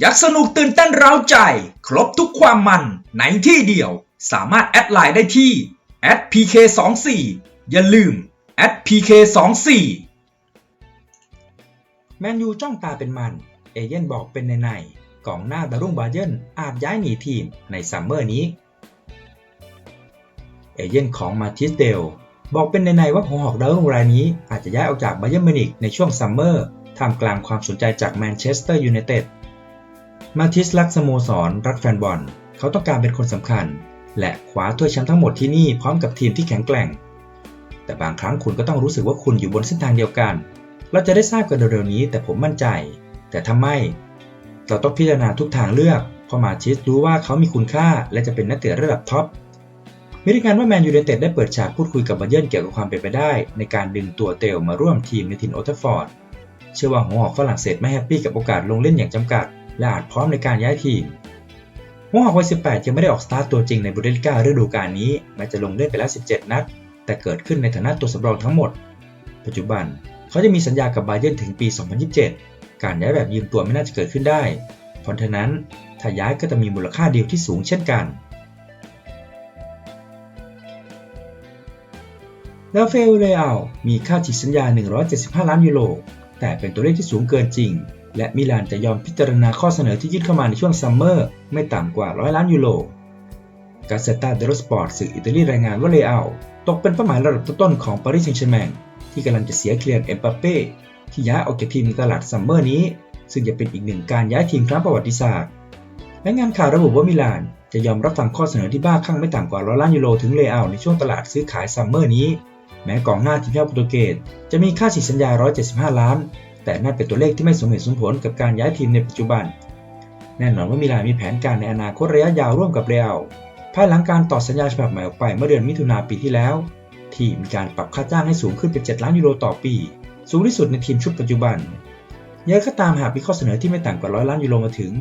อยากสนุกตื่นเต้นเร้าใจ ครบทุกความมันในที่เดียว สามารถแอดไลน์ได้ที่ @pk24 อย่าลืม @pk24 แมนยูจ้องตาเป็นมัน เอเย่นบอกเป็นในในกองหน้าดารุ่งบาเยร์นอาจย้ายหนีทีมในซัมเมอร์นี้ เอเย่นของมาทิสเดลบอกเป็นในๆว่าหัวหอกดาวรุ่งรายนี้อาจจะย้ายออกจากบาเยร์นมิวนิกในช่วงซัมเมอร์ท่ามกลางความสนใจจากแมนเชสเตอร์ยูไนเต็ด มาทิสรักสโมสร รักแฟนบอล เขาต้องการเป็นคนสำคัญ และคว้าถ้วยแชมป์ทั้งหมดที่นี่พร้อมกับทีมที่แข็งแกร่ง แต่บางครั้งคุณก็ต้องรู้สึกว่าคุณอยู่บนเส้นทางเดียวกัน เราจะได้ทราบกันเร็วๆนี้ แต่ผมมั่นใจ แต่ถ้าไม เราต้องพิจารณาทุกทางเลือก เพราะมาทิสรู้ว่าเขามีคุณค่า และจะเป็นนักเตะระดับท็อปมีรายงานว่าแมนยูไนเต็ดได้เปิดฉากพูดคุยกับบาเยิร์นเกี่ยวกับความเป็นไปได้ ในการดึงตัวเตลมาร่วมทีมในถิ่นโอเทฟฟอร์ด เชื่อว่าหัวหอกฝรั่งเศสไม่แฮปปี้กับโอกาสลงเล่นอย่างจำกัด และอาจพร้อมในการย้ายทีมหัวหอกวัย18 ยังไม่ได้ออกสตาร์ตตัวจริงในบุนเดสลิก้าฤดูกาลนี้แม้จะลงเล่นไปแล้ว 17 นัด แต่เกิดขึ้นในฐานะตัวสำรองทั้งหมด ปัจจุบันเขาจะมีสัญญากับบาเยิร์นถึงปี 2027 การย้ายแบบยืมตัวไม่น่าจะเกิดขึ้นได้ เพราะฉะนั้นถ้าย้ายก็จะมีมูลค่าเดียวที่สูงเช่นกันราฟาเอลเลอามีค่าฉีกสัญญา 175 ล้านยูโร แต่เป็นตัวเลขที่สูงเกินจริง และมิลานจะยอมพิจารณาข้อเสนอที่ยื่นเข้ามาในช่วงซัมเมอร์ไม่ต่ำกว่า 100 ล้านยูโรกาเซตาเดโรสปอร์ตสื่ออิตาลีรายงานว่าเลอาตกเป็นเป้าหมายระดับต้นๆของปารีสแซงต์แชร์แมงที่กำลังจะเสียเคลียนเอ็มบัปเป้ที่ย้ายออกจากทีมในตลาดซัมเมอร์นี้ ซึ่งจะเป็นอีกหนึ่งการย้ายทีมครั้งประวัติศาสตร์และงานข่าวระบุว่ามิลานจะยอมรับฟังข้อเสนอที่บ้าคลั่งไม่ต่ำกว่า100ล้านยูโรถึงเลอาในช่วงตลาดซื้อขายซัมเมอร์นี้ แม้กองหน้าทีมชาติโปรตุเกสจะมีค่าฉีกสัญญา 175 ล้าน แต่นั่นเป็นตัวเลขที่ไม่สมเหตุสมผลกับการย้ายทีมในปัจจุบัน แน่นอนว่ามิลานมีแผนการในอนาคตระยะยาวร่วมกับเรอัลภายหลังการต่อสัญญาฉบับใหม่ออกไปเมื่อเดือนมิถุนาปีที่แล้ว ทีมมีการปรับค่าจ้างให้สูงขึ้นเป็น 7 ล้านยูโรต่อปี สูงที่สุดในทีมชุดปัจจุบันอย่างก็ตามหากมีข้อเสนอที่ไม่ต่ำกว่า100ล้านยูโรมาถึง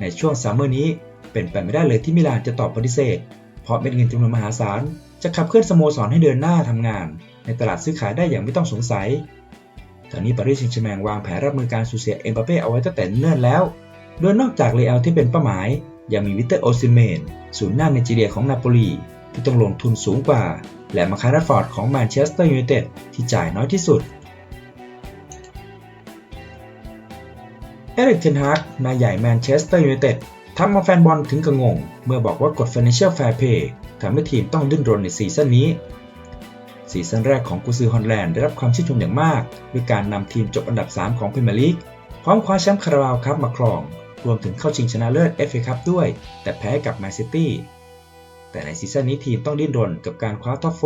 ในช่วงซัมเมอร์นี้เป็นไปไม่ได้เลยที่มิลานจะตอบปฏิเสธ เพราะเม็ดเงินจำนวนมหาศาลจะขับเคลื่อนสโมสรให้เดินหน้าทำงาน ในตลาดซื้อขายได้อย่างไม่ต้องสงสัย ตอนนี้ปารีสแซงต์แชร์แมงวางแผนรับมือการสูญเสียเอ็มบัปเป้เอาไว้ตั้งแต่เนิ่นแล้ว โดยนอกจากเลอัลที่เป็นเป้าหมาย ยังมีวิเตอร์โอซิเมนศูนย์หน้าไนจีเรียของนาโปลีที่ต้องลงทุนสูงกว่า และมาคาราฟอร์ดของแมนเชสเตอร์ยูไนเต็ดที่จ่ายน้อยที่สุดเอริกเทนฮากนายใหญ่แมนเชสเตอร์ยูไนเต็ดทำเอาแฟนบอลถึงกับงง เมื่อบอกว่ากฎ Financial Fair Play ทำให้ทีมต้องดิ้นรนในซีซั่นนี้ ซีซั่นแรกของกุซือฮอลแลนด์ได้รับความชื่นชมอย่างมาก ด้วยการนำทีมจบอันดับ 3 ของพรีเมียร์ลีกพร้อมคว้าแชมป์คาราบาวครับมาครอง รวมถึงเข้าชิงชนะเลิศ FA คัพด้วย แต่แพ้กับแมนซิตี้แต่ในซีซั่นนี้ทีมต้องดิ้นรนกับการคว้าท็อปโฟ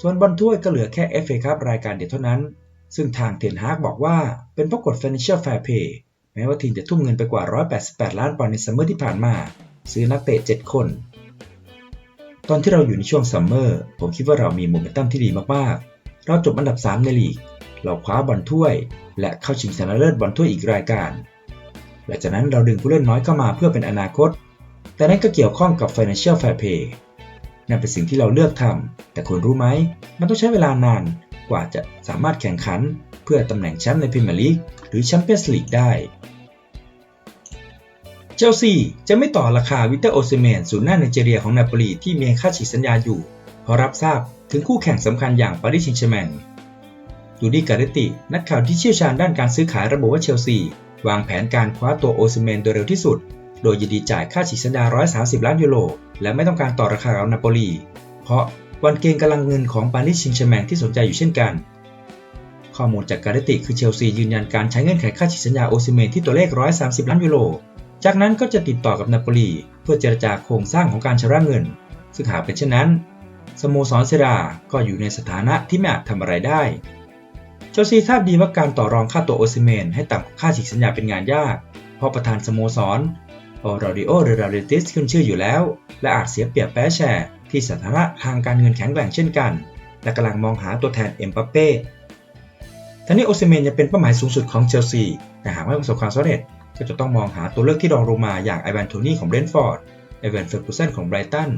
ส่วนบอลถ้วยก็เหลือแค่ FA คัพรายการเดียวเท่านั้น ซึ่งทางเทนฮากบอกว่าเป็นเพราะกฎ Financial Fair Play แม้ว่าทีมจะทุ่มเงินไปกว่า 188 ล้านปอนด์ในซัมเมอร์ที่ผ่านมา ซื้อนักเตะ 7 คน ตอนที่เราอยู่ในช่วงซัมเมอร์ผมคิดว่าเรามีโมเมนตัมที่ดีมากๆ เราจบอันดับ 3 ในลีก เราคว้าบอลถ้วย และเข้าชิงชนะเลิศบอลถ้วยอีกรายการ หลังจากนั้นเราดึงผู้เล่นน้อยเข้ามาเพื่อเป็นอนาคต แต่นั่นก็เกี่ยวข้องกับ Financial Fair Play นั่นเป็นสิ่งที่เราเลือกทำ แต่คุณรู้ไหม มันต้องใช้เวลานานกว่าจะสามารถแข่งขัน เพื่อตำแหน่งแชมป์ในพรีเมียร์ลีกหรือแชมเปี้ยนส์ลีกได้ เชลซีจะไม่ต่อราคาวิเตอร์โอซิเมนศูนย์หน้าไนจีเรียของนาโปลีที่มีค่าฉีกสัญญาอยู่เพราะรับทราบถึงคู่แข่งสำคัญอย่างปารีสแซงต์แชร์แมงดูดี้การ์ติ นักข่าวที่เชี่ยวชาญด้านการซื้อขายระบุว่าเชลซี วางแผนการคว้าตัวโอซิเมนโดยเร็วที่สุด โดยยินดีจ่ายค่าฉีกสัญญา 130 ล้านยูโร และไม่ต้องการต่อราคากับนาโปลี เพราะวันเกณฑ์กำลังเงินของปารีสแซงต์แชร์แมงที่สนใจอยู่เช่นกัน ข้อมูลจากการ์ติคือเชลซียืนยันการใช้เงื่อนไขค่าฉีกสัญญาโอซิเมนที่ตัวเลข 130 ล้านยูโร จากนั้นก็จะติดต่อกับนาโปลีเพื่อเจรจาโครงสร้างของการชำระเงิน ซึ่งหากเป็นเช่นนั้น สโมสรเซราก็อยู่ในสถานะที่ไม่อาจทำอะไรได้เชลซีทราบดีว่าการต่อรองค่าตัวโอซิเมนให้ต่ำกว่าค่าฉีกสัญญาเป็นงานยาก เพราะประธานสโมสรออราดิโอเรราเรติสขึ้นชื่ออยู่แล้ว และอาจเสียเปรียบแพ้แชร์ที่สถานะทางการเงินแข็งแกร่งเช่นกัน และกำลังมองหาตัวแทนเอ็มบัปเป้ทั้นี้โอซิเมนยังเป็นเป้าหมายสูงสุดของเชลซีแต่หากไม่ประสบความสำเร็จ ก็จะต้องมองหาตัวเลือกที่รองลงมาอย่างไอแวนโทนี่ของเบรนท์ฟอร์ดไอแวนเฟอร์กูสันของไบรตัน